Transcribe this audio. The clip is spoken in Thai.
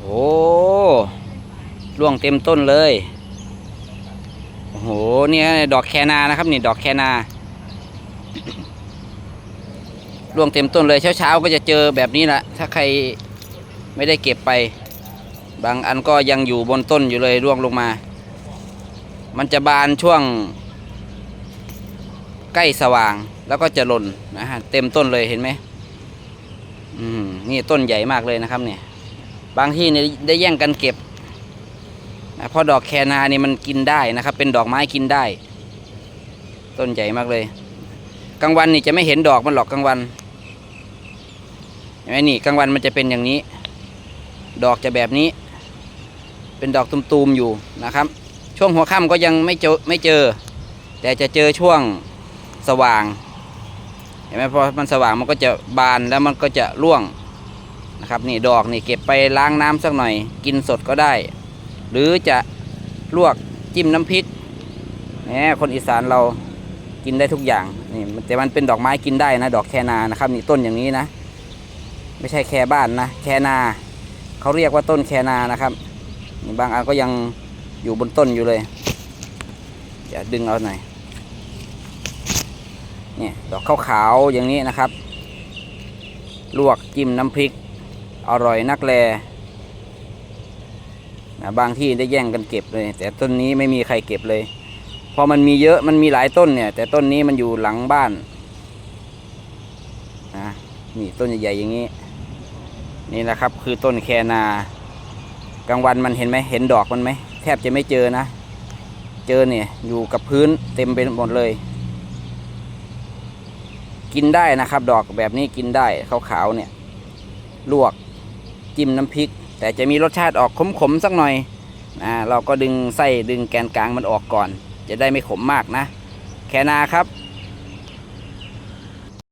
โอ้ร่วงเต็มต้นเลย โอ้โหนี่ดอกแคนานะครับนี่ดอกแคนาร่วงเต็มต้นเลยเช้าๆก็จะเจอแบบนี้แหละถ้าใครไม่ได้เก็บไป บางอันก็ยังอยู่บนต้นอยู่เลยร่วงลงมา มันจะบานช่วง ใกล้สว่างแล้วก็จะหล่นนะฮะเต็มต้นเลยเห็นไหมอืมนี่ต้นใหญ่มากเลยนะครับเนี่ย บางที่เนี่ยได้แย่งกันเก็บนะเพราะดอกแคนานี่มันกินได้นะครับ เป็นดอกไม้กินได้ ต้นใหญ่มากเลย กลางวันนี่จะไม่เห็นดอกมันหรอกกลางวันเห็นไหมนี่กลางวันมันจะเป็นอย่างนี้ ดอกจะแบบนี้ เป็นดอกตุมๆอยู่นะครับ ช่วงหัวค่ำก็ยังไม่เจอไม่เจอ แต่จะเจอช่วงสว่างเห็นไหมพอมันสว่างมันก็จะบานแล้วมันก็จะร่วง นะครับนี่ดอกนี่เก็บไปล้างน้ำสักหน่อย กินสดก็ได้ หรือจะลวกจิ้มน้ำพริกแหมคนอีสานเรากินได้ทุกอย่างนี่แต่มันเป็นดอกไม้กินได้นะ ดอกแคนานะครับนี่ต้นอย่างนี้นะ ไม่ใช่แคบ้านนะแคนาเขาเรียกว่าต้นแคนานะครับบางอันก็ยังอยู่บนต้นอยู่เลยอย่าดึงเอาหน่อยเนี่ยดอกขาวๆอย่างนี้นะครับ ลวกจิ้มน้ำพริก อร่อยนักแลนะบางที่ได้แย่งกันเก็บเลย แต่ต้นนี้ไม่มีใครเก็บเลยพอมันมีเยอะมันมีหลายต้นเนี่ย แต่ต้นนี้มันอยู่หลังบ้านนะนี่ต้นใหญ่ๆอย่างนี้ นี่แหละครับคือต้นแคนา กลางวันมันเห็นไหมเห็นดอกมันไหมแทบจะไม่เจอนะ เจอเนี่ยอยู่กับพื้นเต็มไปหมดเลย กินได้นะครับ ดอกแบบนี้กินได้ขาวๆเนี่ย ลวก จิ้มน้ำพริก แต่จะมีรสชาติออกขมๆสักหน่อยนะเราก็ดึงไส้ดึงแกนกลางมันออกก่อน จะได้ไม่ขมมากนะ แคนาครับ